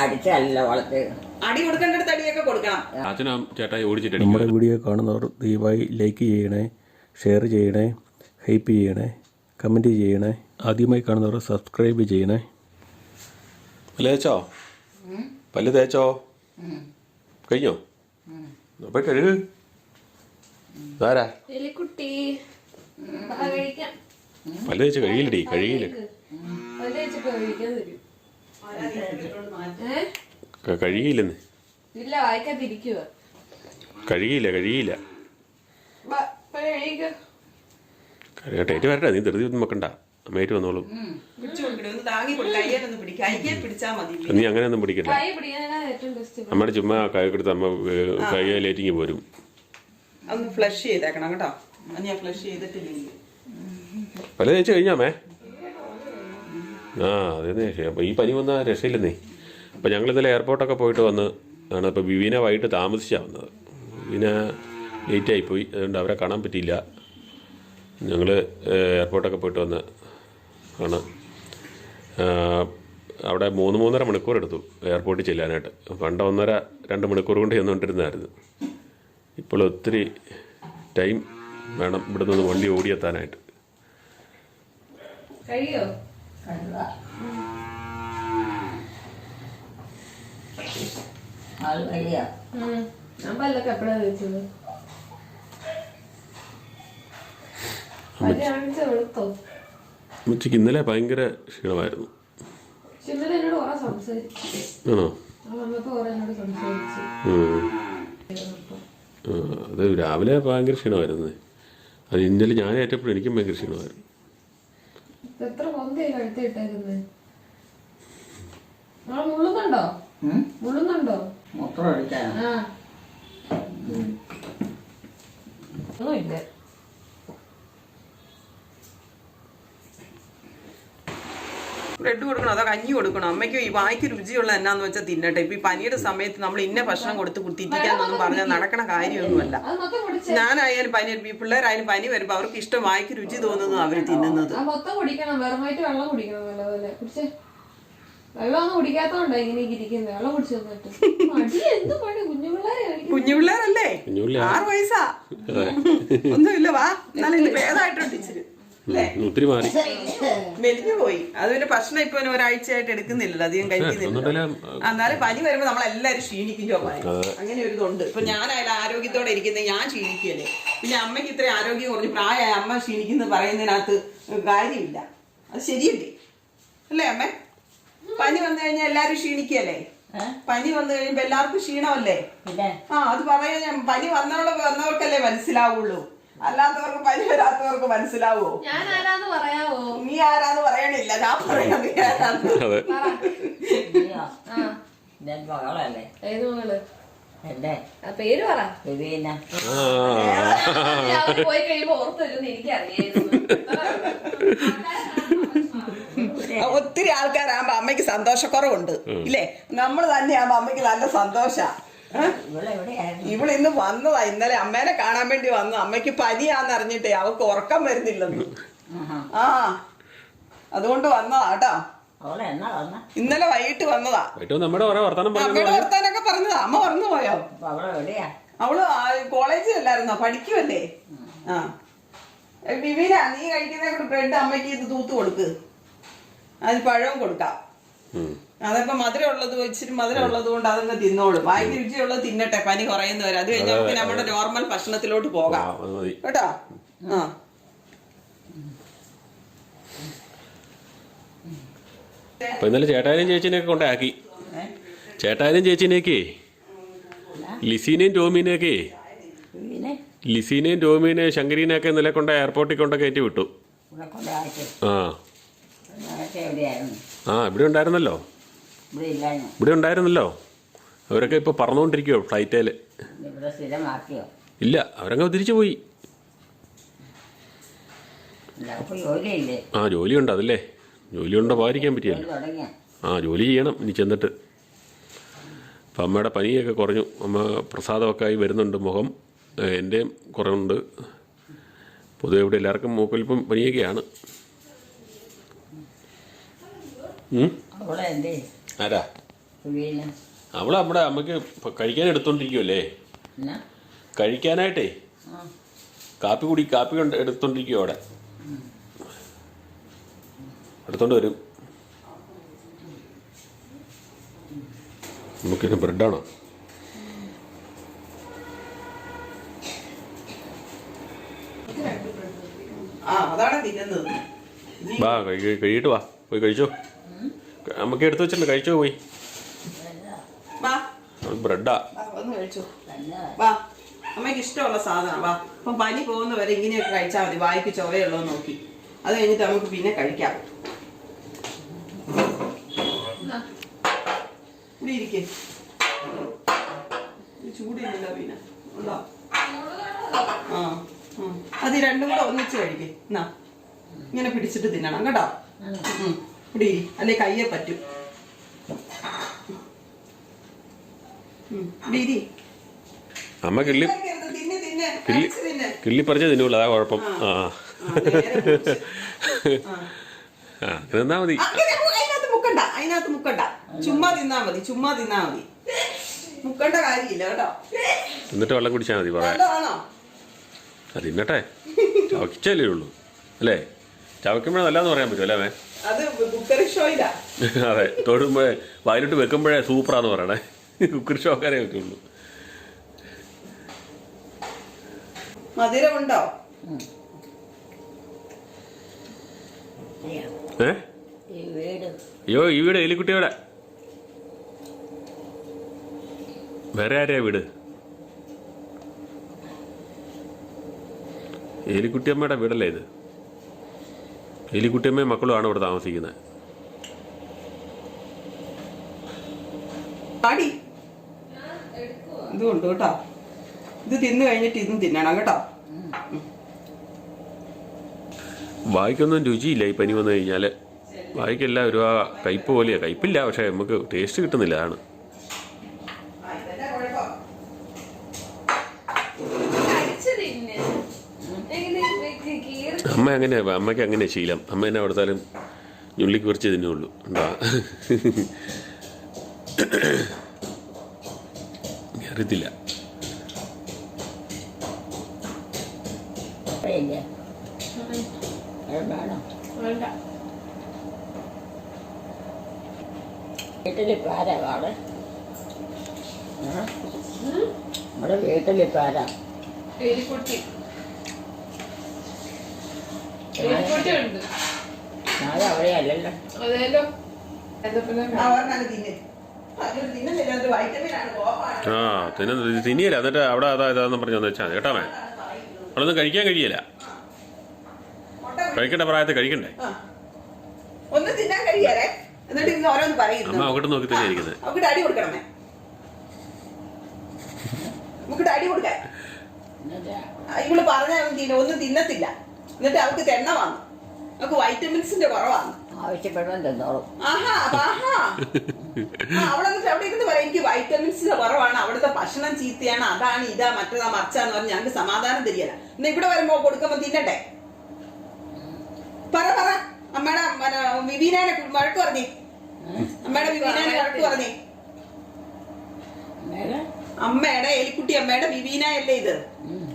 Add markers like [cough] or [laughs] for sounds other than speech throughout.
അടിച്ചല്ല വളർത്തി അടി കൊടുക്കേണ്ടടുത്ത് അടിയൊക്കെ കൊടുക്കണം. അച്ഛനും ചേട്ടായി ഓടിച്ചിട്ട് നമ്മുടെ വീഡിയോ കാണുന്നവർ ദയവായി ലൈക്ക് ചെയ്യണേ ഷെയർ ചെയ്യണേ ഹൈപ്പ് ചെയ്യണേ കമന്റ് ചെയ്യണേ ആദ്യമായി കാണുന്നവർ സബ്സ്ക്രൈബ് ചെയ്യണേ. പല്ല് തേച്ചോ? പല്ല് തേച്ചോ? കഴിഞ്ഞോ? പോയി കഴുക്. ആരാ എലിക്കുട്ടി. പല്ല് തേച്ച് കഴുകിയില്ലടി കഴുകിയില്ല. പല്ല് കഴിക്കാൻ തരും. കഴുകിയില്ലെന്ന് ഇല്ല വായിക്കാതിരിക്കുക കഴുകിയില്ല കഴുകിയില്ല കഴുകട്ടെ ഏറ്റു വരട്ടെ നീ ധൃതി ഒന്നും വെക്കണ്ട. അമ്മയായിട്ട് വന്നോളും. നീ അങ്ങനെ ഒന്ന് പിടിക്കണ്ട. അമ്മയുടെ ഏറ്റവും ചുമ്മാ കൈ കൊടുത്ത് അമ്മ കൈകാലേറ്റിങ് പോരും. ഒന്ന് ഫ്ലഷ് ചെയ്തേക്കണം കേട്ടോ. ഞാൻ ഫ്ലഷ് ചെയ്തിട്ടില്ല പല ചേച്ചി കഴിഞ്ഞാമേ ആ അതേ അപ്പോൾ ഈ പനി വന്ന രക്ഷയില്ലെന്നേ. അപ്പോൾ ഞങ്ങൾ ഇന്നലെ എയർപോർട്ടൊക്കെ പോയിട്ട് വന്ന് ആണ് അപ്പോൾ വിവീന വൈകിട്ട് താമസിച്ചാണ് വന്നത്. വിവീന ലേറ്റായി പോയി. അതുകൊണ്ട് അവരെ കാണാൻ പറ്റിയില്ല. ഞങ്ങൾ എയർപോർട്ടൊക്കെ പോയിട്ട് വന്ന് ആണ്. അവിടെ മൂന്ന് മൂന്നര മണിക്കൂർ എടുത്തു എയർപോർട്ടിൽ ചെല്ലാനായിട്ട്. പണ്ട് ഒന്നര രണ്ട് മണിക്കൂർ കൊണ്ട് ചെന്നുകൊണ്ടിരുന്നായിരുന്നു. ഇപ്പോൾ ഒത്തിരി ടൈം വേണം ഇവിടെ നിന്ന് വണ്ടി ഓടിയെത്താനായിട്ട്. കഴിയോ? അത് വലിയ ഉം. ഞാൻ പല്ലൊക്കെ എപ്പോഴാ വെച്ചത് പല്ല് കാണിച്ച ഇന്നലെ ഭയങ്കര ക്ഷീണമായിരുന്നു. ഇന്നലെ എന്നോട് കുറെ ആണോ. അത് രാവിലെ ഭയങ്കര ക്ഷീണമായിരുന്നു. അത് ഇന്നലെ ഞാൻ ഏറ്റപ്പോഴും എനിക്കും ഭയങ്കര ക്ഷീണമായിരുന്നു. എത്ര പൊന്തയായി കഴുത്തി നമ്മളെ മുള്ളുന്നുണ്ടോ? മുള്ളുന്നുണ്ടോ? മൊത്തം ഒഴിക്കാൻ ആ. ഒന്നുമില്ല. ബ്രെഡ് കൊടുക്കണോ അതോ കഞ്ഞി കൊടുക്കണോ? അമ്മയ്ക്ക് ഈ വായിക്ക് രുചിയുള്ള എന്നാന്ന് വെച്ചാൽ തിന്നട്ടെ. ഇപ്പൊ ഈ പനിയുടെ സമയത്ത് നമ്മൾ ഇന്ന ഭക്ഷണം കൊടുത്ത് കുത്തിറ്റിക്കാന്നൊന്നും പറഞ്ഞാൽ നടക്കണ കാര്യമൊന്നുമല്ല. അത് മൊത്തം കുടിച്ച്. ഞാനായാലും പനി ഈ പിള്ളേരായാലും പനി വരുമ്പോ അവർക്ക് ഇഷ്ടം വായിക്ക് രുചി തോന്നുന്നത് അവർ തിന്നുന്നത്. ആ മൊത്തം കുടിക്കണം. വെറുമായിട്ട് വെള്ളം കുടിക്കണം നല്ലപോലെ കുടിച്ചേ. വെള്ളം ഒന്നും കുടിക്കാത്തോണ്ടാ ഇങ്ങനെ ഇരിക്കുന്നത് വെള്ളം കുടിച്ചു മടി എന്ത് പണി കുഞ്ഞുപിള്ളേരെ കാണിക്കുന്നത് കുഞ്ഞു പിള്ളേരല്ലേ? കുഞ്ഞുപിള്ളേ ആറ് വയസ്സാ? ഒന്നുമില്ല വാ. എന്നാലും ഇത് ഭേദമായിട്ടുണ്ട് ഇച്ചിരി. ഒത്തിരി മാറി. മെലിഞ്ഞു പോയി. അത് പിന്നെ ഭക്ഷണം ഇപ്പൊ ഒരാഴ്ചയായിട്ട് എടുക്കുന്നില്ലല്ലോ അധികം കഴിക്കുന്നില്ല എന്നാലും പനി വരുമ്പോ നമ്മളെല്ലാരും ക്ഷീണിക്കും ചോപ്പായി അങ്ങനെ ഒരു ഇതുണ്ട്. ഇപ്പൊ ഞാനായാലും ആരോഗ്യത്തോടെ ഇരിക്കുന്നത് ഞാൻ ക്ഷീണിക്കല്ലേ പിന്നെ അമ്മയ്ക്ക് ഇത്രയും ആരോഗ്യം കുറഞ്ഞ് പ്രായമായ അമ്മ ക്ഷീണിക്കുന്നു പറയുന്നതിനകത്ത് കാര്യമില്ല. അത് ശരിയല്ലേ? അല്ലേ അമ്മ? പനി വന്നു കഴിഞ്ഞാൽ എല്ലാരും ക്ഷീണിക്കല്ലേ പനി വന്നു കഴിയുമ്പോ എല്ലാവർക്കും ക്ഷീണമല്ലേ? ആ അത് പറയാ ഞാൻ പനി വന്നവളെ വന്നവർക്കല്ലേ മനസ്സിലാവുള്ളൂ. അല്ലാത്തവർക്ക് പനി വരാത്തവർക്ക് മനസ്സിലാവോ? ഞാൻ ആരാന്ന് പറയാവോ? നീ ആരാന്ന് പറയണില്ല ഞാൻ പറയാം നീ ആരാന്ന്. മകളല്ലേ? ഏത് മകൾ? എന്റെ. ആ പേര് പറ. വിവീന അവർ പോയി കഴിയുമ്പോ ഓർത്ത് വരുമെന്ന് എനിക്കറിയായിരുന്നു. ഒത്തിരി ആൾക്കാരാകുമ്പോ അമ്മയ്ക്ക് സന്തോഷക്കുറവുണ്ട് ഇല്ലേ? നമ്മൾ തന്നെയാകുമ്പോ അമ്മയ്ക്ക് നല്ല സന്തോഷ. ഇവിടെ ഇന്ന് വന്നതാ. ഇന്നലെ അമ്മേനെ കാണാൻ വേണ്ടി വന്നു. അമ്മയ്ക്ക് പനിയാന്ന് അറിഞ്ഞിട്ടേ അവൾക്ക് ഉറക്കം വരുന്നില്ലെന്ന്. ആ. അതുകൊണ്ട് വന്നതാ കേട്ടോ. ഇന്നലെ വൈകിട്ട് വന്നതാ. നമ്മുടെ അമ്മയുടെ വർത്താനൊക്കെ പറഞ്ഞതാ. അമ്മ പറഞ്ഞു പോയോ? അവൾ കോളേജിൽ അല്ലായിരുന്നോ? പഠിക്കുമല്ലേ ആ. വിവീന നീ കഴിക്കുന്ന ബ്രെഡ് അമ്മയ്ക്ക് ഇത് തൂത്ത് കൊടുക്ക്. അതിന് പഴവും കൊടുക്കാം. അതപ്പോ മധുരം ഉള്ളത് ഇച്ചിരി മധുരം ഉള്ളത് കൊണ്ട് അതങ്ങ് തിന്നോളും. വായിക്ക് രുചിയുള്ളത് തിന്നട്ടെ പനി കുറയുന്നവരെ. അത് കഴിഞ്ഞാൽ നമുക്ക് നമ്മുടെ നോർമൽ ഭക്ഷണത്തിലോട്ട് പോകാം. കേട്ടോ? ആ. അപ്പൊ ഇന്നലെ ചേട്ടായാലും ചേച്ചിനെയൊക്കെ കൊണ്ടാക്കി. ചേട്ടായാലും ചേച്ചിനെയൊക്കെ ലിസീനെയും ടോമിനെയൊക്കെ ലിസീനെയും ടോമീനെയും ശങ്കരീനെയൊക്കെ ഇന്നലെ കൊണ്ട് എയർപോർട്ടിൽ കൊണ്ട് കയറ്റി വിട്ടു. ആ. ആ ഇവിടെ ഉണ്ടായിരുന്നല്ലോ. ഇവിടെ ഉണ്ടായിരുന്നല്ലോ. അവരൊക്കെ ഇപ്പോൾ പറന്നുകൊണ്ടിരിക്കുവോ ഫ്ലൈറ്റേൽ സ്ഥിരമാക്കിയോ ഇല്ല അവരങ്ങ് തിരിച്ചു പോയി. ആ ജോലി ആ ജോലിയുണ്ട് അതല്ലേ. ജോലിയുണ്ടോ പോകാതിരിക്കാൻ പറ്റിയല്ലോ. ആ ജോലി ചെയ്യണം ഇനി ചെന്നിട്ട്. അപ്പം അമ്മയുടെ പനിയൊക്കെ കുറഞ്ഞു. അമ്മ പ്രസാദമൊക്കെ ആയി വരുന്നുണ്ട് മുഖം. എന്റെയും കുറവുണ്ട്. പൊതുവെ ഇവിടെ എല്ലാവർക്കും മൂക്കൊലിപ്പം പനിയൊക്കെയാണ്. ആരാ? അവൾ നമ്മുടെ അമ്മയ്ക്ക് കഴിക്കാൻ എടുത്തോണ്ടിരിക്കുവല്ലേ? എന്നാ? കഴിക്കാനായിട്ടേ? കാപ്പി കുടി കാപ്പി കൊണ്ട് എടുത്തോണ്ടിരിക്കും അവിടെ? എടുത്തോണ്ട് വരും. നമുക്കിന് ബ്രെഡാണോ? വാ കഴി കഴിയിട്ട് വാ. പോയി കഴിച്ചോ. നമുക്ക് എടുത്തു വെച്ചിട്ടുണ്ട്. കഴിച്ചോ പോയി. ബ്രെഡാ. വാ, വന്ന് കഴിച്ചു. വാ. അമ്മയ്ക്ക് ഇഷ്ടമുള്ള സാധനം വാ. അപ്പം പനി പോകുന്ന വരെ ഇങ്ങനെയൊക്കെ കഴിച്ചാൽ മതി. വായിക്ക് ചൊവയുള്ളൂ നോക്കി. അത് കഴിഞ്ഞിട്ട് നമുക്ക് പിന്നെ കഴിക്കാം. ഇവിടെ ഇരിക്കേ. ചൂടില്ലല്ലോ പിന്നെ ഉണ്ടോ? ആ അത് രണ്ടും കൂടെ ഒന്നിച്ച് കഴിക്കേ. എന്നാ? ഇങ്ങനെ പിടിച്ചിട്ട് തിന്നണം. കേട്ടോ. ഇവിടെ ഇരി അല്ലെ കയ്യെ പറ്റും. അമ്മ കിള്ളി കിള്ളി കിള്ളി പറിച്ചേ തിന്നുള്ളൂ അതാ കുഴപ്പം. ആ അങ്ങനെ നിന്നാ മതി. അതിനകത്ത് മുക്കണ്ട അതിനകത്ത് മുക്കണ്ട. ചുമ്മാ തിന്നാ മതി ചുമ്മാ തിന്നാ മതി. മുക്കണ്ട കാര്യമില്ല കേട്ടോ. എന്നിട്ട് വെള്ളം കുടിച്ചാൽ മതി പറയാം അത് തിന്നട്ടെ. ചവച്ചല്ലേ ഉള്ളൂ. അല്ലേ? ചവയ്ക്കുമ്പോഴേ നല്ലതെന്ന് പറയാൻ പറ്റുമല്ലേ മേ അത് കുക്കറി ഷോയിലാ. [laughs] അതെ തൊടുമ്പോ വയലിട്ട് വെക്കുമ്പോഴേ സൂപ്പറാന്ന് പറയണേ. കുക്കറി ഷോക്കാരെ വെക്കുള്ളൂ. മധുരമുണ്ടോ? ഏ? ഈ വീട് അയ്യോ ഈ വീട് എലിക്കുട്ടിയുടെ വേറെ ആരെയാ വീട്? എലിക്കുട്ടിയമ്മയുടെ വീടല്ലേ ഇത്? എലിക്കുട്ടിയമ്മയും മക്കളുമാണ് ഇവിടെ താമസിക്കുന്നത്. ഇതുണ്ട് കേട്ടോ. ഇത് തിന്നു കഴിഞ്ഞിട്ട് ഇതും തിന്നണം കേട്ടോ. വായിക്കൊന്നും രുചിയില്ല ഈ പനി വന്നു കഴിഞ്ഞാൽ വായിക്കെല്ലാം ഒരു ആ കയ്പ് പോലെയാ. കയ്പില്ല പക്ഷേ നമുക്ക് ടേസ്റ്റ് കിട്ടുന്നില്ല അതാണ് ആ, ഇതന്നെ കുഴപ്പം. കടിച്ച് തിന്നെ. എങ്ങനെ കീറി അമ്മ അങ്ങനെ അമ്മയ്ക്ക് അങ്ങനെ ശീലം. അമ്മ എന്നെ കൊടുത്താലും ഞുള്ളിക്ക് കുറച്ച് തിന്നുള്ളൂ ഉണ്ടാ അറിയത്തില്ല. വീട്ടിലിപ്പോൾ ആരാ വാൾ നമ്മുടെ വീട്ടിലിപ്പോൾ ആരാ ഉണ്ട് ഞാൻ അവിടെയല്ലല്ലോ അതേലോ എന്താ പിന്നെ ആ, ഒരെണ്ണം അങ്ങ് തിന്ന്. അതൊരു തിന്നുന്നില്ല, കോപ്പാണ്. ആ തിന്ന തിന്നിയില്ല. എന്നിട്ട് അവിടെ അതാ ഇതാന്ന് പറഞ്ഞു വന്ന് വെച്ചാൽ കേട്ടോ മേ കഴിക്കാൻ കഴിയില്ല. കഴിക്കണ്ട പ്രായത്തെ കഴിക്കണ്ടേ? ഒന്നും തിന്നാൻ കഴിയാലേ എന്നിട്ട് ഇന്ന് ഓരോന്ന് അമ്മ നോക്കി തന്നെ ഇരിക്കുന്നത് അടി കൊടുക്കണമേ. നമുക്ക് അടി കൊടുക്കാൻ. ഇവൾ പറഞ്ഞ ഒന്നും തിന്നത്തില്ല. എന്നിട്ട് അവൾക്ക് തെണ്ണ വന്നു അവൾക്ക് വൈറ്റമിൻസിന്റെ കുറവാണ്. ആവശ്യപ്പെടുമ്പോൾ തിന്നോളും. ആഹാ ആഹാ. അവിടെ ഇരുന്ന് പറയാം എനിക്ക് വൈറ്റമിൻസിന്റെ കുറവാണ്. അവിടുത്തെ ഭക്ഷണം ചീത്തയാണ്. അതാണ് ഇതാ മറ്റേതാ മറിച്ചാന്ന് പറഞ്ഞ് ഞങ്ങൾക്ക് സമാധാനം തരികയില്ല. എന്നാ ഇവിടെ വരുമ്പോ കൊടുക്കുമ്പോ തിന്നട്ടെ? പറ പറ. അമ്മയുടെ വിവീനാനെ വഴക്ക് പറഞ്ഞേ. അമ്മയുടെ വിവീനാനെ വഴക്ക് പറഞ്ഞേ. അമ്മയുടെ? എലിക്കുട്ടി അമ്മയുടെ വിവീന അല്ലേ ഇത്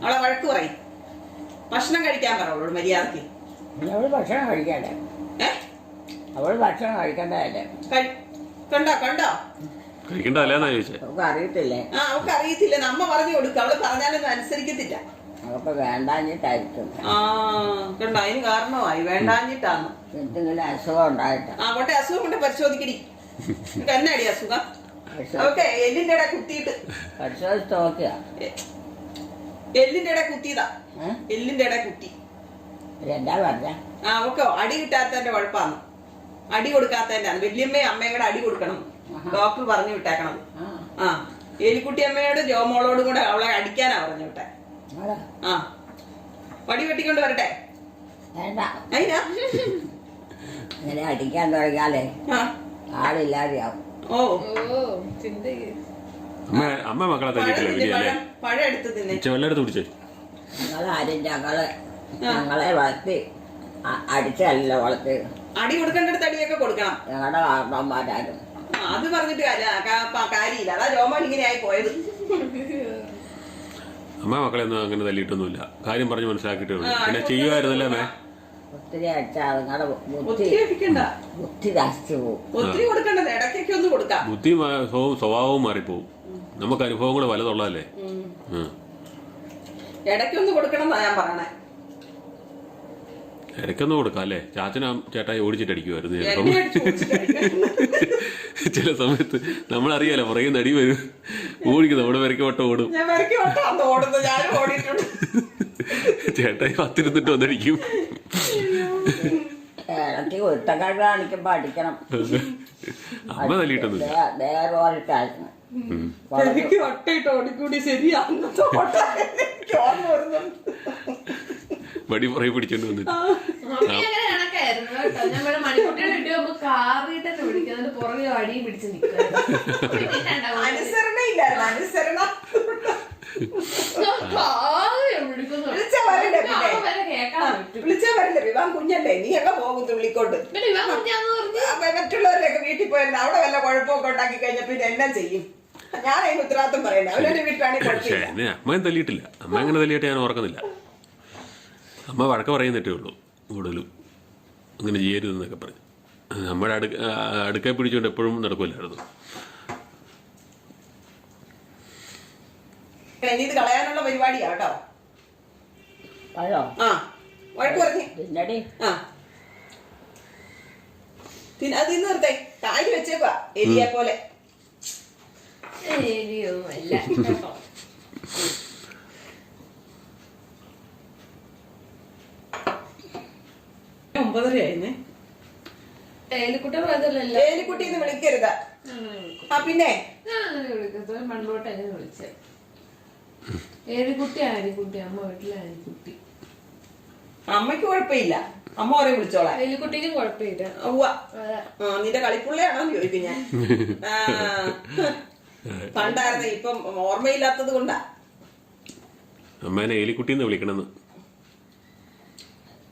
അവളെ വഴക്ക് പറയും. ഭക്ഷണം കഴിക്കാൻ പറ അവളോട് മര്യാദയ്ക്ക്. അവൾ ഭക്ഷണം കഴിക്കണ്ടേ അവൾ അവൾ ഭക്ഷണം കഴിക്കണ്ടല്ലേ കഴി- കണ്ടോ കണ്ടോ? കഴിക്കണ്ടല്ലേന്നാ ചോദിച്ചേ? നമുക്ക് അറിയത്തില്ലേ? ആ അവൾക്ക് അറിയത്തില്ല. നമ്മ പറഞ്ഞു കൊടുക്കുക അവൾ പറഞ്ഞാലൊന്നും അനുസരിക്കത്തില്ല. നമുക്ക് വേണ്ടാഞ്ഞിട്ടായിരിക്കും. ആ കണ്ടോ? അതിന് കാരണമായി. വേണ്ടാഞ്ഞിട്ടാണ് എന്തെങ്കിലും അസുഖം ഉണ്ടായിട്ട്. ആ കൊട്ടെ അസുഖം കൊണ്ട് പരിശോധിക്കടി. എന്നാടി അസുഖം? അവക്കെ എല്ലിന്റെ ഇട കുത്തിയിട്ട്. പരിശോധിച്ച് എല്ലിന്റെ ഇട കുത്തിയതാ. എല്ലിന്റെ ഇട കുട്ടി എന്താ പറഞ്ഞ ആ ഓക്കെ അടി കിട്ടാത്തതിന്റെ കുഴപ്പമാണ്. അടി കൊടുക്കാത്തതിന്റെ വല്യമ്മയും അമ്മയും കൂടെ അടി കൊടുക്കണം. ഡോക്ടർ പറഞ്ഞു വിട്ടേക്കണം. ആ. എലിക്കുട്ടി അമ്മയോട് ജോമോളോടും കൂടെ അവളെ അടിക്കാനാ പറഞ്ഞു വിട്ടെ. ആ. വടി വെട്ടിക്കൊണ്ട് വരട്ടെ? അടിക്കാൻ തുടങ്ങിയാലേ ആളില്ലാതെയാവും. ഓ. ഓ ചിന്ത അമ്മ അമ്മ മക്കളെ പഴം തല്ലിയിട്ടില്ല പഴം എടുത്ത് തിന്നെ. വെള്ളം കുടിച്ചേ. ഞങ്ങളാരും ഞങ്ങളെ ഞങ്ങളെ വളർത്തി. അടിച്ചല്ല വളർത്തി. അടി കൊടുക്കേണ്ടടുത്ത് അടിയൊക്കെ കൊടുക്കണം. ഞങ്ങളുടെ കാരണവന്മാരാരും അത് പറഞ്ഞിട്ട് കാര്യമില്ല. അതാ രോമൻ ഇങ്ങനെ ആയി പോയത്. അമ്മ മക്കളെ ഒന്നും അങ്ങനെ തല്ലിയിട്ടൊന്നുമില്ല. കാര്യം പറഞ്ഞു മനസ്സിലാക്കിയിട്ടേ ഉള്ളൂ. പിന്നെ ചെയ്യുമായിരുന്നല്ലേ അമ്മേ? ഒത്തിരി അടിച്ചാൽ അതുങ്ങളുടെ ബുദ്ധി ബുദ്ധി നശിച്ചു പോകും. ഒത്തിരി കൊടുക്കണ്ടത് ഇടയ്ക്കൊക്കെ ഒന്ന് കൊടുക്കാം. ബുദ്ധി സ്വഭാവവും സ്വഭാവവും മാറിപ്പോവും. നമുക്ക് അനുഭവങ്ങൾ വലതുള്ളതല്ലേ? ഉം. ഇടയ്ക്കൊന്ന് കൊടുക്കണം എന്നാ ഞാൻ പറയണേ. ഇടയ്ക്കൊന്നും കൊടുക്കാം അല്ലേ? ചാച്ചനും ചേട്ടായി ഓടിച്ചിട്ടടിക്കുമായിരുന്നു ചിലപ്പം. ചില സമയത്ത് നമ്മളറിയാലോ പുറകെ നടി വരും. ഓടിക്കും നമ്മുടെ വരയ്ക്ക് വട്ടം ഓടും. ചേട്ടായി പത്തിരുന്നിട്ട് വന്നടിക്കും. ഇടയ്ക്ക് അടിക്കണം. അമ്മ വേറൊരിട്ടായിരുന്നു എനിക്ക് വട്ടയിട്ട് ഓടിക്കൂടി ശരിയാ അന്നത്തെ ഓട്ടം എനിക്ക് ഓർമ്മ വരുന്നുണ്ട്. വടി പുറകെ പിടിച്ചോണ്ട് വന്നിട്ട്. വിളിച്ചാ വരണ്ടേ കുഞ്ഞല്ലേ? നീ എവിടെ പോകും തുള്ളിക്കൊണ്ട് മറ്റുള്ളവരൊക്കെ വീട്ടിൽ പോയിരുന്നു അവിടെ വല്ല കുഴപ്പമൊക്കെ ഉണ്ടാക്കി കഴിഞ്ഞ പിന്നെ എന്നാ ചെയ്യും. ഞാൻ അതിന് ഉത്തരവാദിത്വം പറയണ്ട അവരുടെ വീട്ടിലാണെങ്കിൽ പക്ഷേ കുഴപ്പമില്ല. എന്നെ അമ്മയും തല്ലിയിട്ടില്ല. അമ്മ അങ്ങനെ തല്ലിയിട്ട് ഞാൻ ഓർക്കുന്നില്ല. അമ്മ വഴക്ക് പറയുന്നിട്ടേ ഉള്ളൂ കൂടുതലും. അങ്ങനെ ചെയ്യരുതെന്നൊക്കെ പറഞ്ഞു. നമ്മുടെ അടുക്ക അടുക്കെ പിടിച്ചുകൊണ്ട് എപ്പോഴും നടക്കില്ലായിരുന്നു ഇനി ഇത് കളയാനുള്ള പരിപാടിയാ കേട്ടോ. പഴോ? ആ വഴക്ക് പറഞ്ഞു. പിന്നടി. ആ. പിന്നെ അത് ഇന്ന് നിർത്തേ. കാര്യം വെച്ചേക്കുവാ എലിയെ പോലെ ശരിയൊന്നുമല്ല കേട്ടോ [laughs] ഒമ്പതര ആയിരുന്നേ ഏലിക്കുട്ട. ബ്രദറല്ലേ ഏലിക്കുട്ടി എന്ന് വിളിക്കരുത്. ആ പിന്നെ ഏലിക്കുട്ടി ആരിക്കുട്ടി അമ്മ വീട്ടിലെ ആരിക്കുട്ടി അമ്മയ്ക്ക് കുഴപ്പമില്ല. അമ്മ ഓരെ വിളിച്ചോളാം. ഏലിക്കുട്ടിക്കും കുഴപ്പമില്ല. നിന്റെ കളിപ്പുള്ളയാണോ ചോദിക്കും ഞാൻ. [laughs] പണ്ടായിരുന്നു ഇപ്പം ഓർമ്മയില്ലാത്തത് കൊണ്ടാ. അമ്മേനെ എലിക്കുട്ടി എന്ന് വിളിക്കണമെന്ന്.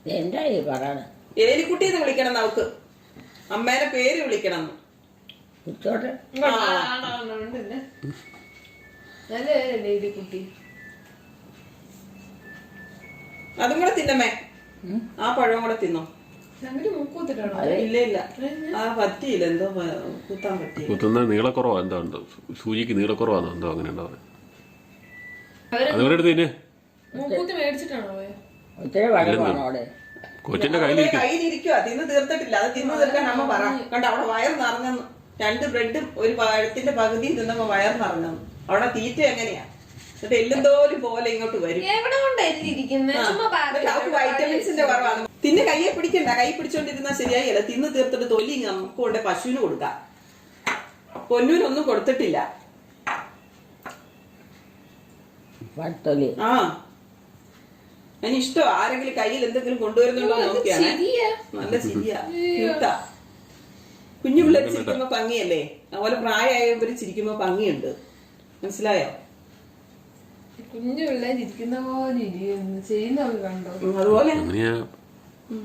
എന്താ ഈ പറയണത് ഏലിക്കുട്ടി എന്ന് വിളിക്കണം നമുക്ക്. അമ്മേനെ പേര് വിളിക്കണം? നല്ല അതും കൂടെ തിന്നമ്മേ. ആ പഴവും കൂടെ തിന്നോ. ഇല്ല ഇല്ല. ആ പറ്റിയില്ല. എന്തോ കുത്താൻ പറ്റിയില്ല. കുത്തുന്ന നീളക്കുറവാ. എന്താ ഉണ്ട് സൂചിക്ക് നീളക്കുറവാണോ എന്തോ അങ്ങനെ ഉണ്ടാവുന്നത് അവർ അതുപോലെ എടുത്ത് തിന്നെ. മൂക്കൂത്തി ഒത്തിരി വഴക്കാണോ അവിടെ. കൊച്ചിന്റെ കയ്യിൽ കയ്യിലിരിക്കും തിന്ന് തീർത്തിട്ടില്ല. അത് തിന്ന് തീർക്കാൻ അമ്മ പറ. കണ്ട അവിടെ വയർ നിറഞ്ഞെന്ന്. രണ്ട് ബ്രെഡും ഒരു പഴത്തിന്റെ പകുതിയും തിന്നപ്പോ വയർ നിറഞ്ഞെന്ന്. അവിടെ തീറ്റ എങ്ങനെയാ? എന്നിട്ട് എല്ലുന്തോലും പോലെ ഇങ്ങോട്ട് വരും. വൈറ്റമിൻസിന്റെ കുറവാണ്. തിന്ന് കയ്യെ പിടിക്കണ്ട. കൈ പിടിച്ചോണ്ടിരുന്നാ ശരിയായില്ല. തിന്ന് തീർത്തിട്ട് തൊലി ഇങ്ങ് നമുക്ക് കൊണ്ട് പശുവിന് കൊടുക്കാം. പൊന്നൂരൊന്നും കൊടുത്തിട്ടില്ല. ആ. അതിന് ഇഷ്ടം ആരെങ്കിലും കയ്യിൽ എന്തെങ്കിലും കൊണ്ടുവരുന്നുണ്ടോ നോക്കിയാണ്. ശരിയാ നല്ല ശരിയാ ക്യൂട്ടാ. കുഞ്ഞു പിള്ളേർ ചിരിക്കുമ്പോ ഭംഗിയല്ലേ അതുപോലെ പ്രായമായവര് ചിരിക്കുമ്പോ ഭംഗിയുണ്ട് മനസ്സിലായോ? കുഞ്ഞു പിള്ളേർ ചിരിക്കുന്ന പോലെ അതുപോലെ.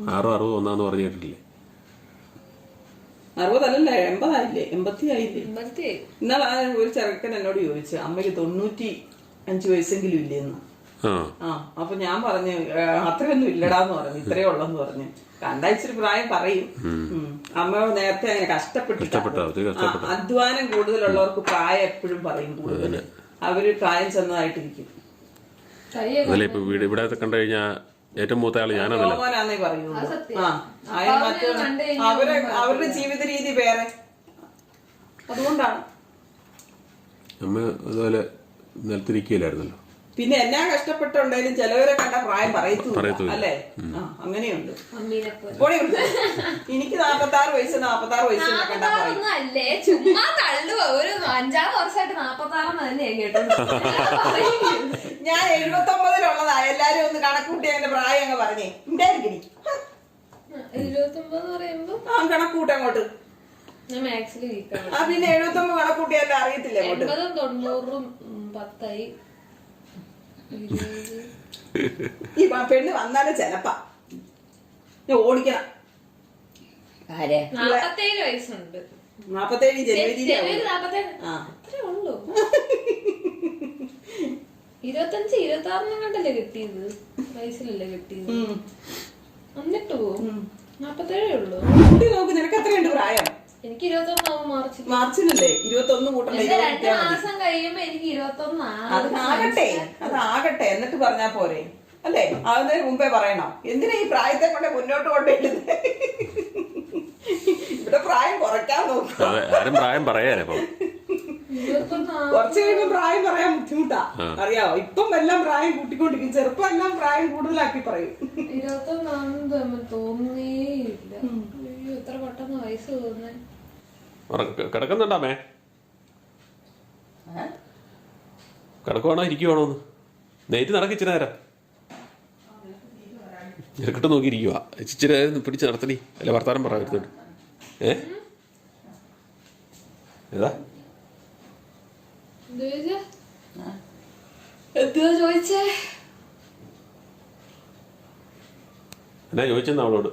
ആറും അറുപത് ഒന്നാന്ന് പറഞ്ഞു കേട്ടിട്ടില്ലേ? അറുപതല്ലല്ലേ എൺപതായില്ലേ? എൺപത്തി ആയില്ലേ ഒരു ചെറുക്കൻ എന്നോട് ചോദിച്ചു അമ്മയ്ക്ക് തൊണ്ണൂറ്റി അഞ്ച് വയസ്സെങ്കിലും ഇല്ലേന്ന്. ആ. അപ്പൊ ഞാൻ പറഞ്ഞു "ഏ, അത്രയൊന്നും ഇല്ലടാന്ന് പറഞ്ഞു ഇത്രയേ ഉള്ളെന്ന് പറഞ്ഞു. കണ്ടാ ഇച്ചിരി പ്രായം പറയും. അമ്മ നേരത്തെ അങ്ങനെ കഷ്ടപ്പെട്ടിട്ട് അധ്വാനം കൂടുതലുള്ളവർക്ക് പ്രായം എപ്പോഴും പറയും കൂടുതൽ അവർ പ്രായം ചെന്നതായിട്ടിരിക്കും. ഇവിടെ കണ്ടു കഴിഞ്ഞാൽ ഏറ്റവും മൂത്ത ആൾ ഞാനാണല്ലോ. ആ മറ്റു അവർ അവരെ അവരുടെ ജീവിത രീതി വേറെ. അതുകൊണ്ടാണ്. അമ്മ അതുപോലെ നിലത്തിരിക്കുകയില്ലായിരുന്നല്ലോ പിന്നെ എന്നാ കഷ്ടപ്പെട്ടുണ്ടെങ്കിലും ചിലവരെ കണ്ട പ്രായം പറയത്തു. അല്ലേ? ആ അങ്ങനെയുണ്ട്. എനിക്ക് നാപ്പത്തി ആറ് വയസ്സ് നാപ്പത്തി ആറ് വയസ്സ് എന്നൊക്കെ കണ്ടാ പറയും ചുമ്മാ തള്ളുക ഒരു അഞ്ചാറ് വർഷമായിട്ട് നാപ്പത്താറെന്ന് തന്നെയാ കേട്ടത്? [laughs] ഞാൻ എഴുപത്തി ഒമ്പതിലുള്ളതാ എല്ലാരും ഒന്ന് കണക്കൂട്ടി എന്റെ പ്രായം അങ്ങ് പറഞ്ഞേ. ഉണ്ടായിരിക്കും പറയുമ്പോ? ആ കണക്കൂട്ടി അങ്ങോട്ട്. ഞാൻ മാത്സിൽ വീക്കാണ്. ആ പിന്നെ എഴുപത്തി ഒമ്പത് കണക്കൂട്ടി എന്നെ അറിയത്തില്ല അങ്ങോട്ട്? എൺപതും തൊണ്ണൂറും ഉം, പത്തായി. ഇരുപത്. ഈ പെണ്ണ് വന്നാലും ചെലപ്പാ. ഞാൻ ഓടിക്കണം. ആരെ? നാപ്പത്തേഴ് വയസ്സുണ്ട്. നാപ്പത്തേഴ് ജനുവരി നാപ്പത്തേഴ്. ആ. അത്രേ ഉള്ളൂ. [laughs] ഇരുപത്തഞ്ച് ഇരുപത്തി ആറിനും കണ്ടല്ലേ കിട്ടിയത്? വയസ്സിലല്ലേ കിട്ടിയത്. എന്നിട്ട് പോവും നാപ്പത്തേഴേ ഉള്ളൂ. നോക്ക് നിനക്ക് എത്രയുണ്ട് പ്രായം. എനിക്ക് ഇരുപത്തൊന്നാവും മാർച്ച് മാർച്ചിൽ മാർച്ചിനല്ലേ ഇരുപത്തൊന്ന് രണ്ട് മാസം കഴിയുമ്പോ എനിക്ക് ഇരുപത്തൊന്നാകട്ടെ അതാകട്ടെ എന്നിട്ട് പറഞ്ഞാ പോരെ. അല്ലേ? അതിന് മുമ്പേ പറയണം? എന്തിനാ ഈ പ്രായത്തെ കൊണ്ട് മുന്നോട്ട് കൊണ്ടുവരുന്നത്? ഇവിടെ പ്രായം കുറയ്ക്കാൻ നോക്കും. ആരും പ്രായം പറയാനേ ഇപ്പം ഇരുപത്തി കുറച്ച് കഴിയുമ്പോ പ്രായം പറയാൻ ബുദ്ധിമുട്ടാ. അറിയാവോ? ഇപ്പം എല്ലാം പ്രായം കൂട്ടിക്കൊണ്ടിരിക്കും ചെറുപ്പം എല്ലാം പ്രായം കൂടുതലാക്കി പറയും. കിടക്കുന്നുണ്ടാമേ? കിടക്കുവാണോ? ഇരിക്കുവാണോ ഒന്ന്? നെയ്റ്റ് നടക്കിച്ചിരി നേരം. ഇരക്കിട്ട് നോക്കി ഇരിക്കുക ഇച്ചിരി പിടിച്ച് നടത്തണി അല്ല വർത്താനം പറയാൻ വരുന്നുണ്ട് ഏ? ഏതാ? എന്തുവാ ചോദിച്ചേ? എന്നാ ചോദിച്ചെന്നാ അവളോട്.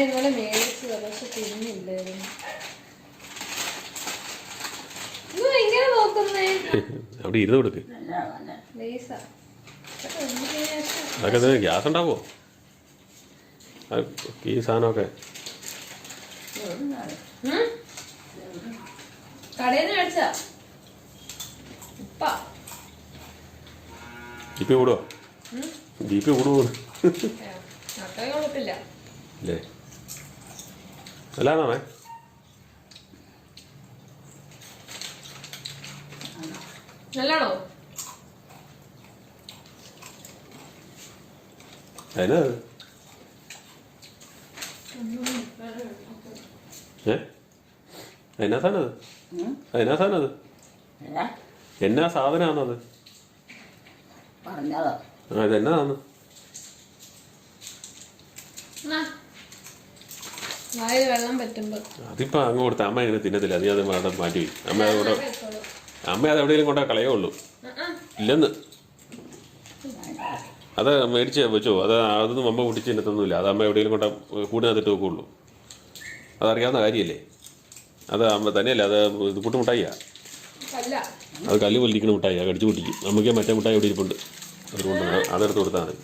ഇന്നലെ മേടിച്ചതാ പക്ഷെ തിന്നില്ലായിരുന്നു ഇങ്ങനെ നോക്കുന്നേ? [laughs] അവിടെ ഇരുന്ന് കൊടുക്ക്. അതൊക്കെ എന്തിനാ ഗ്യാസ് ഉണ്ടാവോ? ആ, ഈ സാധനമൊക്കെ? കടയിൽ നിന്ന് മേടിച്ച ഉപ്പ. ജി പി കൂടുവോ ജി പി കൂടുവോ അത്രയും കുഴപ്പമില്ല അല്ലേ അല്ലാണേ നല്ലാണോ? അതിനാ ഏ? എന്നാ സാധനത്? എന്നാ സാധനത്? എന്നാ? പറഞ്ഞതോ ആ ഇതെന്നാന്ന് അതിപ്പോ അങ്ങ് കൊടുത്ത അമ്മ ഇങ്ങനെ തിന്നത്തില്ല. നീ അത് അവിടെ മാറ്റി. അമ്മ അതോടെ അമ്മ അത് എവിടെയെങ്കിലും കൊണ്ടാ കളയേ ഉള്ളൂ ഇല്ലെന്ന്. അത് മേടിച്ച് വെച്ചോ. അത് അതൊന്നും അമ്മ പൊട്ടിച്ച് തിന്നത്തൊന്നുമില്ല അത് അമ്മ എവിടെയെങ്കിലും കൊണ്ട കൂടിനകത്തിട്ട് വെക്കുള്ളൂ. അതറിയാവുന്ന കാര്യമല്ലേ അത് തന്നെയല്ല അത് ഇത് കൂട്ടുമുട്ടായിയാ മുട്ടായിയാ? അത് കല്ല് പൊല്ലിക്കണ മുട്ടായിയാ കടിച്ചു പൊട്ടിക്കും. നമുക്ക് മറ്റേ മുട്ടായി ഇവിടെ ഇരിപ്പുണ്ട്? അതുകൊണ്ട് അതെടുത്ത് കൊടുത്താൽ മതി.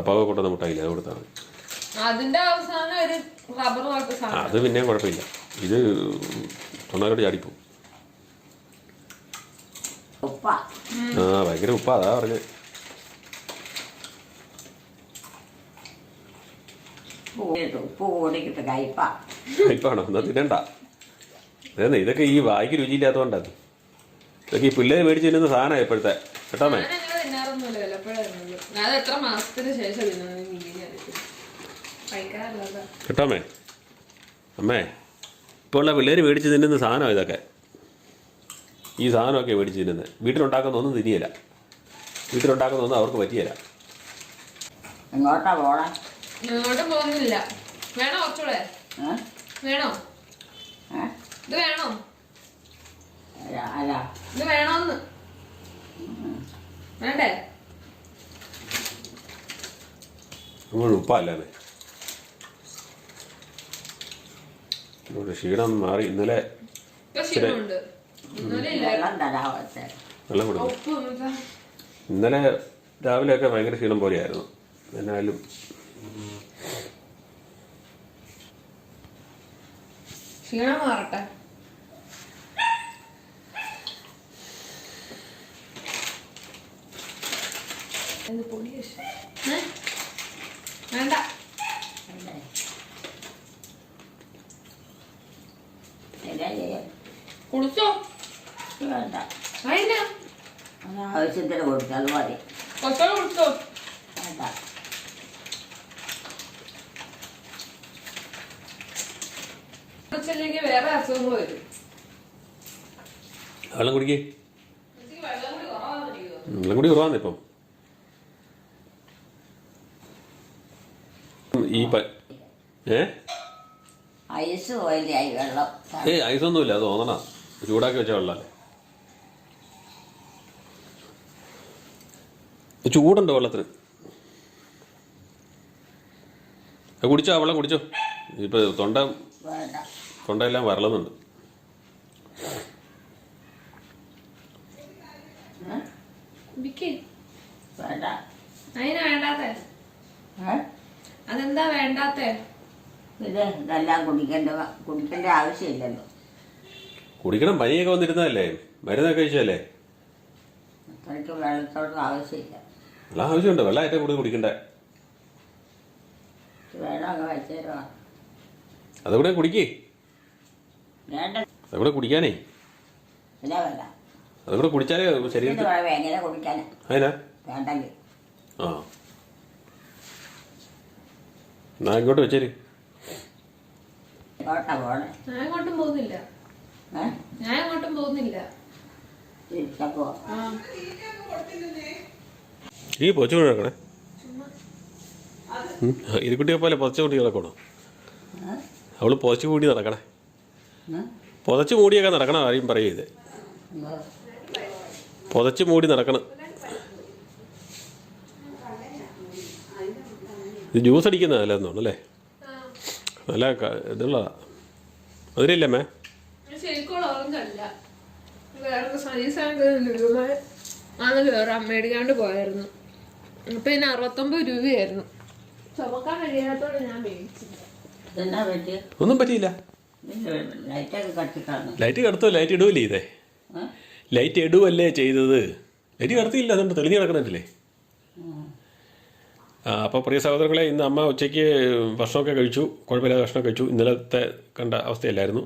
അപ്പാവ് കൊണ്ടുവന്ന മുട്ടായില്ല അത് കൊടുത്താൽ മതി. അത് പിന്നെയും കുഴപ്പമില്ല. ഇത് തൊണ്ണൂറോട് ചാടിപ്പോ ആ ഭയങ്കര ഉപ്പാ അതാ പറഞ്ഞത് ഉപ്പ് കൂടിയിട്ട് ഉപ്പ് കൂടിയിട്ട് കയ്പ ഇപ്പാണോ എന്നാ തിന്നണ്ട. അതന്നെ ഇതൊക്കെ ഈ വായിക്ക് രുചിയില്ലാത്തതുകൊണ്ടാണ് ഇതൊക്കെ ഈ പിള്ളേർ മേടിച്ച് തിന്നുന്ന സാധനമാണ് ഇപ്പോഴത്തെ. കേട്ടോമേ കഴിക്കാറില്ല കേട്ടോമേ അമ്മേ? ഇപ്പോൾ ഉള്ള പിള്ളേർ മേടിച്ച് തിന്നുന്ന സാധനം ഇതൊക്കെ. ഈ സാധനമൊക്കെ മേടിച്ച് തിന്നുന്നത് വീട്ടിലുണ്ടാക്കുന്ന ഒന്നും തിരിയല വീട്ടിലുണ്ടാക്കുന്ന ഒന്നും അവർക്ക് പറ്റിയല്ല എങ്ങോട്ടാ പോണേ? ഇങ്ങോട്ടും പോകുന്നില്ല. വേണോ കുറച്ചുകൂടെ? വേണോ? ഇത് വേണോ? ഇത് വേണോന്ന്. വേണ്ടേ? ഉപ്പല്ലേ ക്ഷീണം മാറി. ഇന്നലെ വെള്ളം കൊടുക്കും. ഇന്നലെ രാവിലെയൊക്കെ ഭയങ്കര ക്ഷീണം പോലെയായിരുന്നു. എന്നാലും ക്ഷീണം മാറട്ടെ? വേണ്ട. കുളിച്ചോ വേണ്ട. ആവശ്യത്തിന് കൊടുത്താൽ മതി. കൊച്ചോ കുളിച്ചോ വേണ്ട കുളിച്ചില്ലെങ്കിൽ വേറെ അസുഖങ്ങൾ വരും വെള്ളം കുടിക്കേ. വെള്ളം കൂടി കുറവാണെന്നറിയോ വെള്ളം കൂടി കുറവാന്ന് ഇപ്പം. ഈ പ ഏ? ഐസ് ഒന്നുമില്ല വെള്ളം. ഏ ഐസൊന്നുമില്ല അത് തോന്നണ. ചൂടാക്കി വെച്ച വെള്ളമല്ലേ ചൂടുണ്ടോ വെള്ളത്തിന്? കുടിച്ചോ ആ വെള്ളം കുടിച്ചോ. ഇപ്പൊ തൊണ്ട തൊണ്ടയെല്ലാം വരളുന്നുണ്ട്? അതെന്താ വേണ്ടാത്ത? ഇത് ഇതെല്ലാം കുടിക്കേണ്ട കുടിക്കേണ്ട ആവശ്യമില്ലല്ലോ. കുടിക്കണം പനിയൊക്കെ വന്നിരുന്നതല്ലേ? മരുന്നൊക്കെ കഴിച്ചല്ലേ അത്രയ്ക്ക് വെള്ളത്തോട് ആവശ്യമില്ല. വെള്ളം ആവശ്യമുണ്ട്. വെള്ളം ഏറ്റവും കൂടുതൽ കുടിക്കണ്ടേ? വെള്ളമൊക്കെ വെച്ചേരോ. അതുകൂടെ കുടിക്കേ. അതുകൂടെ കുടിക്കാനേ. അതുകൂടെ കുടിച്ചാലേ ശരീരത്തിൽ അതിനാ? ആ. എന്നാ ഇങ്ങോട്ട് വെച്ചേര്. ഞാൻ പോകുന്നില്ല. ഞാൻ ഈ പൊച്ച കൂടി കിടക്കണേ ഇരുക്കുട്ടിയെ പോലെ പൊച്ച കൂടി കിടക്കണോ അവൾ പൊച്ച കൂടി നടക്കണേ. പുതച്ചു മൂടിയൊക്കെ നടക്കണം ആരെയും പറയരുത് പുതച്ച് മൂടി നടക്കണം. ഇത് ജ്യൂസ് അടിക്കുന്ന നല്ലതെന്ന് തോന്നുന്നു അല്ലേ നല്ല ഇതുള്ളതാ. അതിലില്ലേ മേ വേറെ സജീസാണ് ആണ് കയറാൻ മേടിക്കാണ്ട് പോയായിരുന്നു. അപ്പൊ ഇതിന് അറുപത്തൊമ്പത് രൂപയായിരുന്നു. ചുമക്കാൻ കഴിയാത്തോടെ ഞാൻ മേടിച്ചില്ല ഒന്നും പറ്റിയില്ല. ലൈറ്റ് കടത്തോ? ലൈറ്റ് ഇടുവല്ലേ ഇതേ? ലൈറ്റ് ഇടുവല്ലേ ചെയ്തത്? ലൈറ്റ് കടത്തിയില്ല അതുകൊണ്ട് തെളിഞ്ഞ് കിടക്കണല്ലേ ആ അപ്പോൾ പ്രിയ സഹോദരങ്ങളെ ഇന്ന് അമ്മ ഉച്ചയ്ക്ക് ഭക്ഷണമൊക്കെ കഴിച്ചു കുഴപ്പമില്ലാതെ ഭക്ഷണം കഴിച്ചു. ഇന്നലത്തെ കണ്ട അവസ്ഥയല്ലായിരുന്നു.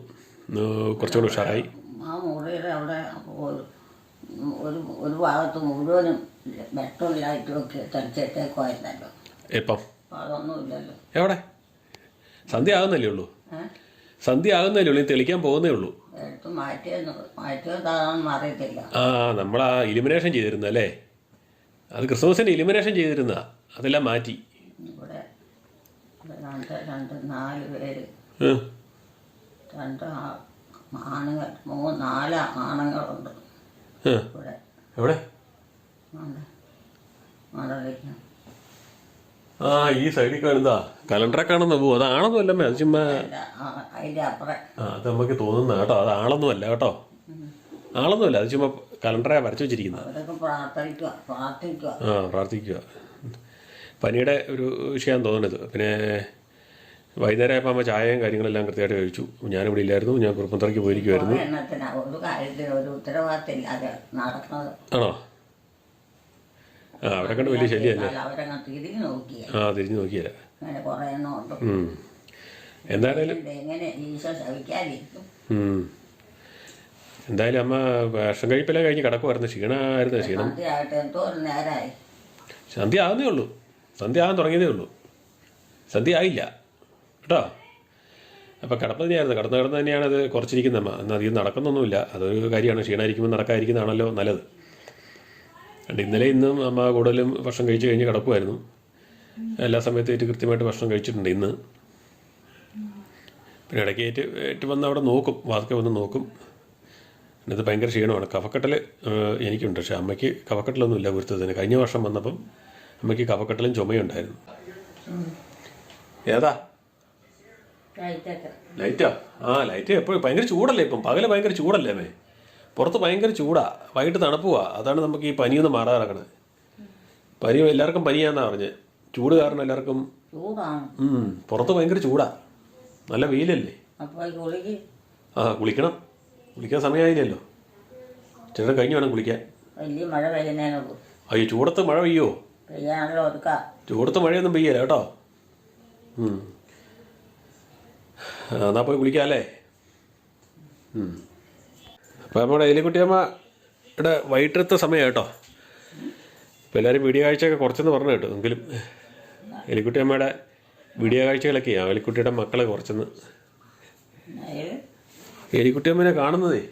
കുറച്ചുകൂടി ഉഷാറായി. ആ മുറിയുടെ അവിടെ ഒരു ഒരു ഭാഗത്ത് മുഴുവനും വെട്ടവും ലൈറ്റും ഒക്കെ എപ്പം? അപ്പോൾ അതൊന്നും ഇല്ലല്ലോ എവിടെ? സന്ധ്യ ആകുന്നല്ലേ ഉള്ളൂ സന്ധ്യ ആകുന്നല്ലേ ഉള്ളൂ. തെളിക്കാൻ പോകുന്നേ ഉള്ളൂ ആ നമ്മൾ ആ ഇലിമിനേഷൻ ചെയ്തിരുന്ന അല്ലേ അത് ക്രിസ്മസിന് ഇലിമിനേഷൻ ചെയ്തിരുന്ന അതെല്ലാം മാറ്റി. എവിടെ? ആ ഈ സൈഡിൽ കാണുന്നതാ. കലണ്ടറെ കാണുന്ന പോവും അതാണെന്നും അല്ലമ്മേ. അത് ചുമ്മാ അതിന്റെ അപ്പുറം. ആ അത് നമുക്ക് തോന്നുന്ന കേട്ടോ. അത് ആളൊന്നും അല്ല കേട്ടോ. ആണെന്നും അല്ല. അത് ചുമ്മാ കലണ്ടറെ വരച്ചു വെച്ചിരിക്കുന്നത്. പ്രാർത്ഥിക്കുക പ്രാർത്ഥിക്കുക. ആ പ്രാർത്ഥിക്കുക. പനിയുടെ ഒരു വിഷയം തോന്നുന്നത്. പിന്നെ വൈകുന്നേരം ആയപ്പോൾ അമ്മ ചായയും കാര്യങ്ങളെല്ലാം കൃത്യമായിട്ട് കഴിച്ചു. ഞാനിവിടെ ഇല്ലായിരുന്നു. ഞാൻ കുറുപ്പന്തറയ്ക്ക് പോയിരിക്കുമായിരുന്നു ഒരു കാര്യത്തിന് ഒരു ഉത്തരവാദിത്തം ഇല്ലാതെ നടക്കുന്നത്. ആണോ? ആ അവരെ കണ്ട് വലിയ ശല്യമല്ലേ എന്നാൽ അവരങ്ങ് തിരിഞ്ഞു നോക്കിയ. ആ തിരിഞ്ഞു നോക്കിയല്ല അങ്ങനെ കുറേ എണ്ണം ഉം. എന്തായാലും ഇത് എങ്ങനെ? ഈശോ ശവിക്കാതിരിക്കും. ഉം. എന്തായാലും അമ്മ ഭക്ഷണം കഴിപ്പെല്ലാം കഴിഞ്ഞ് കിടക്കുമായിരുന്നു ക്ഷീണമായിരുന്നു ക്ഷീണം. സന്ധ്യയായിട്ട് എന്തോ ഒരു നേരമായി സന്ധ്യ ആകുന്നേ ഉള്ളൂ. സന്ധ്യ ആകാൻ തുടങ്ങിയതേ ഉള്ളൂ. സന്ധ്യ ആയില്ല. കേട്ടോ? അപ്പോൾ കിടപ്പ് തന്നെയായിരുന്നു. കിടന്ന് കിടന്ന് തന്നെയാണ് അത് കുറച്ചിരിക്കുന്നത് അമ്മ. എന്നാൽ അധികം നടക്കുന്നൊന്നുമില്ല. അതൊരു കാര്യമാണ്. ക്ഷീണമായിരിക്കുമ്പോൾ നടക്കാതിരിക്കുന്നതാണല്ലോ നല്ലത്. അതുകൊണ്ട് ഇന്നലെ ഇന്നും അമ്മ കൂടുതലും ഭക്ഷണം കഴിച്ച് കഴിഞ്ഞ് കിടക്കുമായിരുന്നു എല്ലാ സമയത്തും കൃത്യമായിട്ട് ഭക്ഷണം കഴിച്ചിട്ടുണ്ട് ഇന്ന്. പിന്നെ ഇടയ്ക്ക് ഏറ്റ് ഏറ്റ് വന്ന് അവിടെ നോക്കും വാതൊക്കെ വന്ന് നോക്കും. ഇത് ഭയങ്കര ക്ഷീണമാണ്. കഫക്കെട്ടൽ എനിക്കുണ്ട്. പക്ഷേ അമ്മയ്ക്ക് കഫക്കെട്ടലൊന്നുമില്ല ഗുരുത്തത്തിന് കഴിഞ്ഞ വർഷം വന്നപ്പം അമ്മയ്ക്ക് കഫക്കെട്ടലും ചുമയുണ്ടായിരുന്നു. ഏതാ? ലൈറ്റാ ആ? ലൈറ്റ് എപ്പോഴും ഭയങ്കര ചൂടല്ലേ ഇപ്പം? പകൽ ഭയങ്കര ചൂടല്ലേ അമ്മേ? പുറത്ത് ഭയങ്കര ചൂടാ. വൈകിട്ട് തണുപ്പുവാ. അതാണ് നമുക്ക് ഈ പനിയൊന്ന് മാറാതെ കിടക്കണത് പനി എല്ലാവർക്കും പനിയാന്നാ പറഞ്ഞത് ചൂട് കാരണം എല്ലാവർക്കും ചൂടാണ്. പുറത്ത് ഭയങ്കര ചൂടാ. നല്ല വെയിലല്ലേ? ആ കുളിക്കണം. കുളിക്കാൻ സമയമായില്ലല്ലോ. ചേട്ടൻ കഴിഞ്ഞു വേണം കുളിക്കാൻ. അയ്യോ ചൂടത്ത് മഴ പെയ്യോ? ചൂടത്ത് മഴയൊന്നും പെയ്യല്ല കേട്ടോ. എന്നാ പോയി കുളിക്കാം അല്ലേ. അപ്പോൾ നമ്മുടെ എലിക്കുട്ടിയമ്മയുടെ വൈകിട്ടത്തെ സമയം കേട്ടോ. ഇപ്പോൾ എല്ലാവരും വീഡിയോ കാഴ്ചയൊക്കെ കുറച്ചെന്ന് പറഞ്ഞു കേട്ടോ. എങ്കിലും എലിക്കുട്ടിയമ്മയുടെ വീഡിയോ കാഴ്ചകളൊക്കെ ആ എലിക്കുട്ടിയുടെ മക്കളെ കുറച്ചെന്ന്. എലിക്കുട്ടിയമ്മനെ കാണുന്നതേ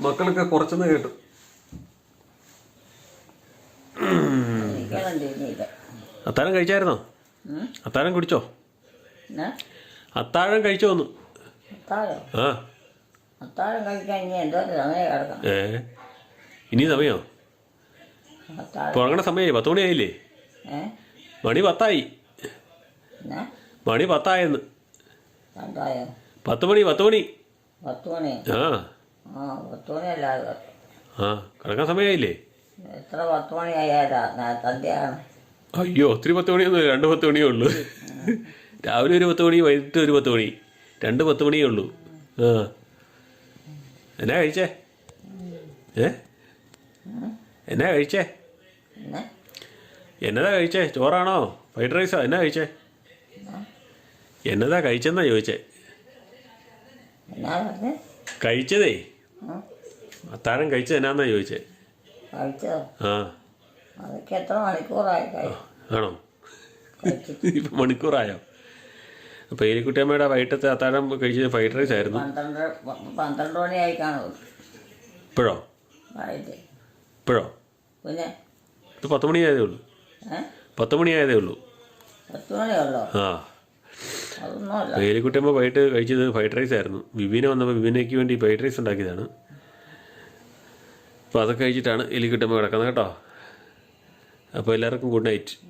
മക്കളൊക്കെ കുറച്ചെന്ന് കേട്ടു. അത്താഴം കഴിച്ചായിരുന്നോ? അത്താഴം കുടിച്ചോ? അത്താഴം കഴിച്ചോന്ന്. ആ. അത്താഴം കഴിക്കാൻ ഇനി എന്തോ സമയം കിടക്കണം. ഏ? ഇനി സമയോ? അത്താഴം. ഇപ്പോൾ സമയമായി. പത്ത് മണിയായില്ലേ? ഏ? മണി പത്തായി. എന്നാ? മണി പത്തായെന്ന്. രണ്ടായോ പത്ത് മണി പത്ത് മണി. പത്ത് മണി? ആ. ആ പത്ത് മണിയല്ലാതെ ആ കിടക്കാൻ സമയമായില്ലേ? എത്ര പത്ത് മണിയായാലാ? സന്ധ്യയാണ് അയ്യോ ഒത്തിരി പത്ത് മണിയൊന്നും രണ്ട് പത്ത് മണിയേ ഉള്ളൂ. രാവിലെ ഒരു പത്ത് മണി വൈകിട്ട് ഒരു പത്ത് മണി. രണ്ട് പത്ത് മണിയേ ഉള്ളൂ. ആ. എന്നാ കഴിച്ചേ ഏ എന്നാ കഴിച്ചേ എന്നതാ കഴിച്ചേ ചോറാണോ ഫ്രൈഡ് റൈസോ എന്നാ കഴിച്ചേ എന്നതാ കഴിച്ചെന്നാ ചോദിച്ചേ കഴിച്ചതേ. അത്താഴം കഴിച്ചത് എന്നാന്നാ ചോദിച്ചേ ആ ആണോ ഇപ്പം മണിക്കൂറായോ അപ്പോൾ എലിക്കുട്ടിയമ്മയുടെ വൈകിട്ടത്തെ അത്താഴം കഴിച്ചത് ഫ്രൈഡ് റൈസ് ആയിരുന്നു. പന്ത്രണ്ട് മണിയായി കാണും. ഇപ്പോഴോ? വൈകിട്ട് ഇപ്പോഴോ? പിന്നെ? ഇത് പത്ത് മണിയായതേ ഉള്ളൂ. പത്ത് മണിയായതേ ഉള്ളൂ. പത്ത് മണിയുള്ളോ ആ. എലിക്കുട്ടിയമ്മ വൈകിട്ട് കഴിച്ചത് ഫ്രൈഡ് റൈസ് ആയിരുന്നു. വിവിനെ വന്നപ്പോൾ വിവിനയ്ക്ക് വേണ്ടി ഫ്രൈഡ് റൈസ് ഉണ്ടാക്കിയതാണ്. അപ്പോൾ അതൊക്കെ കഴിച്ചിട്ടാണ് എലിക്കുട്ടിയമ്മ കിടക്കുന്നത് കേട്ടോ. അപ്പോൾ എല്ലാവർക്കും ഗുഡ് നൈറ്റ്.